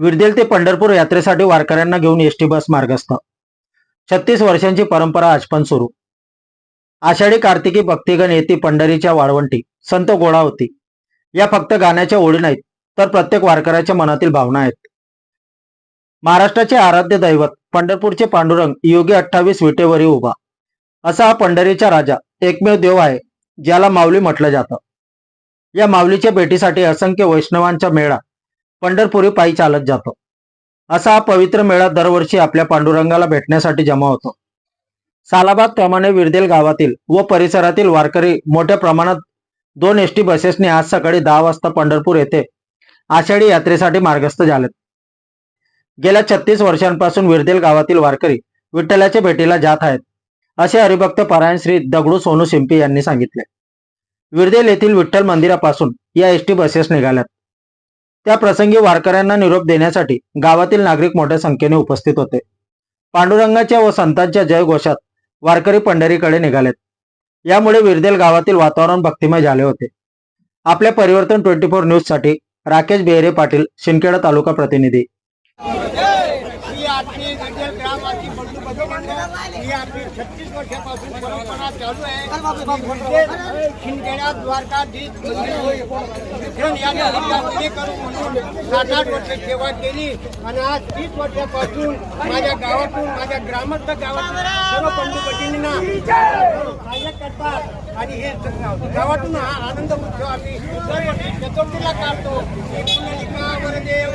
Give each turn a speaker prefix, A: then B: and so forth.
A: विरदेल ते पंढरपूर यात्रेसाठी वारकऱ्यांना घेऊन एसटी बस मार्गस्थ. छत्तीस वर्षांची परंपरा आज पण सुरू. आषाढी कार्तिकी भक्तिगण येते पंढरीच्या वाळवंटी. संत गोळा होती. या फक्त गाण्याच्या ओळी नाहीत तर प्रत्येक वारकऱ्याच्या मनातील भावना आहेत. महाराष्ट्राचे आराध्य दैवत पंढरपूरचे पांडुरंग योगी अठ्ठावीस विटेवरी उभा. असा हा पंढरीचा राजा एकमेव देव आहे ज्याला माऊली म्हटलं जातं. या माऊलीच्या भेटीसाठी असंख्य वैष्णवांचा मेळा पंढरपुरी पायी चालत जातो. असा हा पवित्र मेळा दरवर्षी आपल्या पांडुरंगाला भेटण्यासाठी जमा होतो. सालाबाद प्रमाणे विरदेल गावातील व परिसरातील वारकरी मोठ्या प्रमाणात दोन एस टी बसेसने आज सकाळी दहा वाजता पंढरपूर येथे आषाढी यात्रेसाठी मार्गस्थ झालेत. गेल्या छत्तीस वर्षांपासून विरदेल गावातील वारकरी विठ्ठलाच्या भेटीला जात आहेत असे हरिभक्त पारायण श्री दगडू सोनू शिंपी यांनी सांगितले. विरदेल येथील विठ्ठल मंदिरापासून या एस टी बसेस निघाल्यात. त्या प्रसंगी वारकऱ्यांना निरोप देण्यासाठी गावातील नागरिक मोठ्या संख्येने उपस्थित होते. पांडुरंगाच्या व संतांच्या जयघोषात वारकरी पंढरीकडे निघालेत. यामुळे विरदेल गावातील वातावरण भक्तिमय झाले होते. आपल्या परिवर्तन ट्वेंटी फोर न्यूजसाठी राकेश बेहरे पाटील शिंदखेडा तालुका प्रतिनिधी.
B: ही आपली छत्तीस वर्षापासून परंपरा चालू आहे. शिंदखेडा द्वारकाधीश विठ्ठल या नदीला पुणे करू म्हणून सात आठ वर्ष सेवा केली. आणि आज तीस वर्षापासून माझ्या गावातून माझ्या ग्रामस्थ गावातून सर्व भगिनींना सहाय्य करतात आणि हे गावातून हा आनंद उत्सव आम्ही दरवर्षी चतुर्थीला काढतो. वरदेव